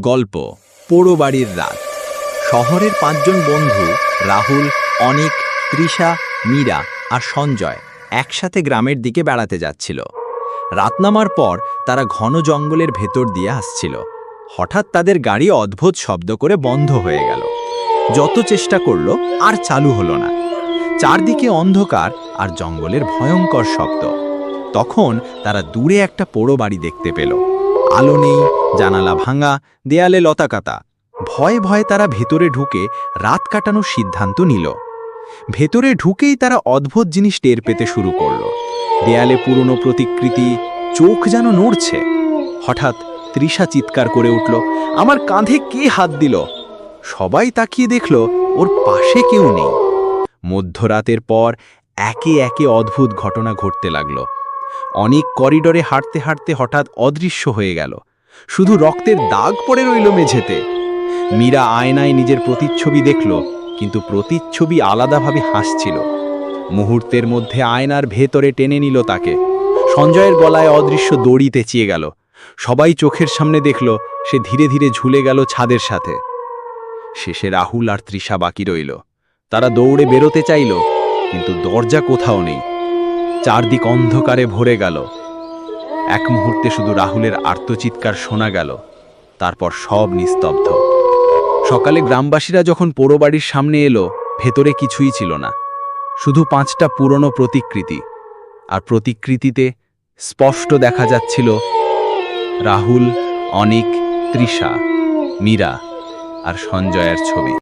গল্প। পোড়ো বাড়ির রাত। শহরের পাঁচজন বন্ধু, রাহুল, অনিক, তৃষা, মীরা আর সঞ্জয় একসাথে গ্রামের দিকে বেড়াতে যাচ্ছিল। রাত নামার পর তারা ঘন জঙ্গলের ভেতর দিয়ে আসছিল। হঠাৎ তাদের গাড়ি অদ্ভুত শব্দ করে বন্ধ হয়ে গেল। যত চেষ্টা করল, আর চালু হলো না। চারদিকে অন্ধকার আর জঙ্গলের ভয়ঙ্কর শব্দ। তখন তারা দূরে একটা পোড়ো বাড়ি দেখতে পেল। আলো নেই, জানালা ভাঙা, দেয়ালে লতাকাতা ভয়ে ভয়ে তারা ভেতরে ঢুকে রাত কাটানোর সিদ্ধান্ত নিল। ভেতরে ঢুকেই তারা অদ্ভুত জিনিস টের পেতে শুরু করল। দেয়ালে পুরনো প্রতিকৃতি, চোখ যেন নড়ছে। হঠাৎ তৃষা চিৎকার করে উঠল, আমার কাঁধে কে হাত দিল? সবাই তাকিয়ে দেখল, ওর পাশে কেউ নেই। মধ্যরাতের পর একে একে অদ্ভুত ঘটনা ঘটতে লাগল। অনেক করিডোরে হাঁটতে হাঁটতে হঠাৎ অদৃশ্য হয়ে গেল। শুধু রক্তের দাগ পড়ে রইল মেঝেতে। মীরা আয়নায় নিজের প্রতিচ্ছবি দেখল, কিন্তু প্রতিচ্ছবি আলাদাভাবে হাসছিল। মুহূর্তের মধ্যে আয়নার ভেতরে টেনে নিল তাকে। সঞ্জয়ের গলায় অদৃশ্য দড়ি তেঁচিয়ে গেল। সবাই চোখের সামনে দেখল, সে ধীরে ধীরে ঝুলে গেল ছাদের সাথে। শেষে রাহুল আর তৃষা বাকি রইল। তারা দৌড়ে বেরোতে চাইল, কিন্তু দরজা কোথাও নেই। চারদিক অন্ধকারে ভরে গেল। এক মুহূর্তে শুধু রাহুলের আর্তচিৎকার শোনা গেল, তারপর সব নিস্তব্ধ। সকালে গ্রামবাসীরা যখন পোড়ো বাড়ির সামনে এলো, ভেতরে কিছুই ছিল না, শুধু পাঁচটা পুরনো প্রতিকৃতি। আর প্রতিকৃতিতে স্পষ্ট দেখা যাচ্ছিল রাহুল, অনিক, তৃষা, মীরা আর সঞ্জয়ের ছবি।